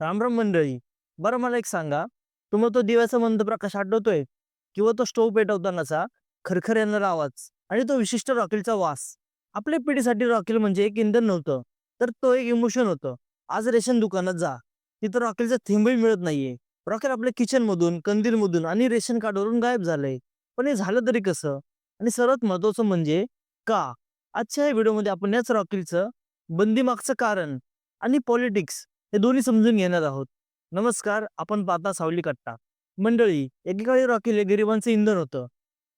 रामराम मंडळी. बरं मला एक सांगा. तुम्हाला तो दिव्याचा मंद प्रकाश आठवतोय? किंवा तो स्टोव पेटवतानाचा खरखर येणारा आवाज आणि तो विशिष्ट रॉकेलचा वास? आपल्या पिढीसाठी रॉकेल म्हणजे एक इंधन नव्हतं तर तो एक इमोशन होतं. आज रेशन दुकानात जा. तिथं रॉकेलचा थेंबही मिळत नाहीये. रॉकेल आपल्या किचनमधून कंदीलमधून आणि रेशन कार्डवरून गायब झालंय. पण हे झालं तरी कसं? आणि सर्वात महत्वाचं म्हणजे का? आजच्या या व्हिडिओमध्ये आपण याच रॉकेलचं बंदीमागचं कारण आणि पॉलिटिक्स हे दोन्ही समजून घेणार आहोत. नमस्कार आपण पाहता सावली कट्टा. मंडळी एकेकाळी रॉकेल हे गरिबांचं इंधन होतं.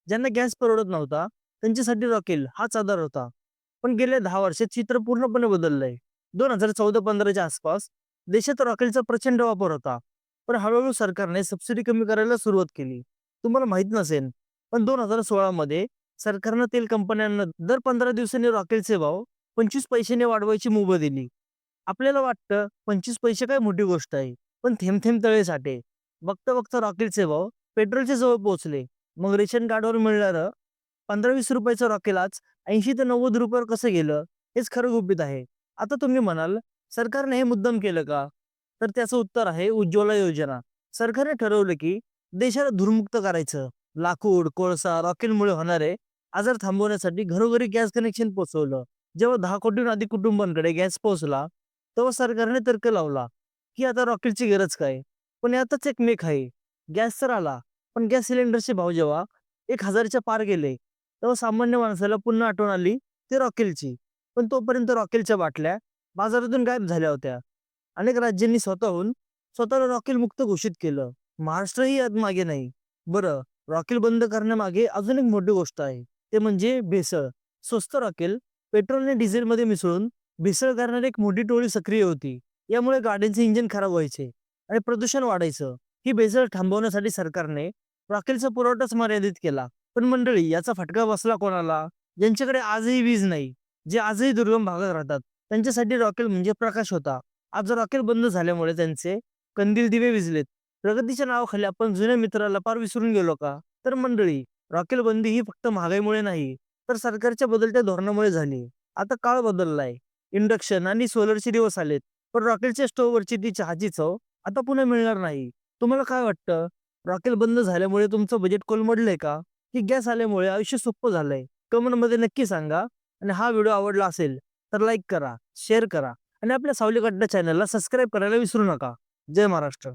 ज्यांना गॅस परवडत नव्हता त्यांच्यासाठी रॉकेल हाच आधार होता. पण गेल्या दहा वर्षात चित्र पूर्णपणे बदललंय. दोन हजार चौदा पंधराच्या आसपास देशात रॉकेलचा प्रचंड वापर होता. पण हळूहळू सरकारने सबसिडी कमी करायला सुरुवात केली. तुम्हाला माहीत नसेल पण दोन हजार सोळा मध्ये सरकारनं तेल कंपन्यांना दर पंधरा दिवसांनी रॉकेलचे भाव पंचवीस पैशाने वाढवायची मुभा दिली. आपल्याला वाटतं पंचवीस पैसे काय मोठी गोष्ट आहे. पण थेंब थेंब तळे साठे. बघता बघता रॉकेलचे भाव पेट्रोलच्या जवळ पोहोचले. मग रेशन कार्डवर मिळणारं पंधरा वीस रुपयाचं रॉकेल आज ऐंशी ते नव्वद रुपयावर कसं गेलं? हेच खरं गुपित आहे. आता तुम्ही म्हणाल सरकारने हे मुद्दाम केलं का? तर त्याचं उत्तर आहे उज्ज्वला योजना. सरकारने ठरवलं की देशाला धुरमुक्त करायचं. लाकूड कोळसा रॉकेलमुळे होणारे आजार थांबवण्यासाठी घरोघरी गॅस कनेक्शन पोहोचवलं. जेव्हा दहा कोटीहून अधिक कुटुंबांकडे गॅस पोहोचला तेव्हा सरकारने तर्क लावला की आता रॉकेटची गरज काय? पण यातच एक मेक आहे. गॅस तर आला पण गॅस सिलेंडरचे भाव जेव्हा एक हजारच्या पार गेले तेव्हा सामान्य माणसाला पुन्हा आठवण आली ते रॉकेलची. पण तोपर्यंत रॉकेलच्या बाटल्या बाजारातून गायब झाल्या होत्या. अनेक राज्यांनी स्वतःहून स्वतःला रॉकेल मुक्त घोषित केलं. महाराष्ट्रही यात मागे नाही. बरं रॉकेल बंद करण्यामागे अजून एक मोठी गोष्ट आहे. ते म्हणजे भेसळ. स्वस्त रॉकेल पेट्रोल आणि डिझेलमध्ये मिसळून भेसळ करणारी एक मोठी टोळी सक्रिय होती. यामुळे गाड्यांचे इंजिन खराब व्हायचे आणि प्रदूषण वाढायचं. ही भेसळ थांबवण्यासाठी सरकारने रॉकेलचा पुरवठाच मर्यादित केला. पण मंडळी याचा फटका बसला कोणाला? ज्यांच्याकडे आजही वीज नाही. जे आजही दुर्गम भागात राहतात त्यांच्यासाठी रॉकेल म्हणजे प्रकाश होता. आज रॉकेल बंद झाल्यामुळे त्यांचे कंदील दिवे विजलेत. प्रगतीच्या नावाखाली आपण जुन्या मित्राला पार विसरून गेलो का? तर मंडळी रॉकेल बंदी ही फक्त महागाईमुळे नाही तर सरकारच्या बदलत्या धोरणामुळे झाली. आता काळ बदललाय. इंडक्शन आणि सोलरचे दिवस आलेत. पण रॉकेलच्या स्टोव्हवरची ती चहाची चव हो. आता पुन्हा मिळणार नाही. तुम्हाला काय वाटतं? रॉकेल बंद झाल्यामुळे तुमचं बजेट कोलमडलंय का? की गॅस आल्यामुळे आयुष्य सोपं झालंय? कमेंटमध्ये नक्की सांगा. आणि हा व्हिडिओ आवडला असेल तर लाईक करा शेअर करा आणि आपल्या सावली चॅनलला सबस्क्राईब करायला विसरू नका. जय महाराष्ट्र.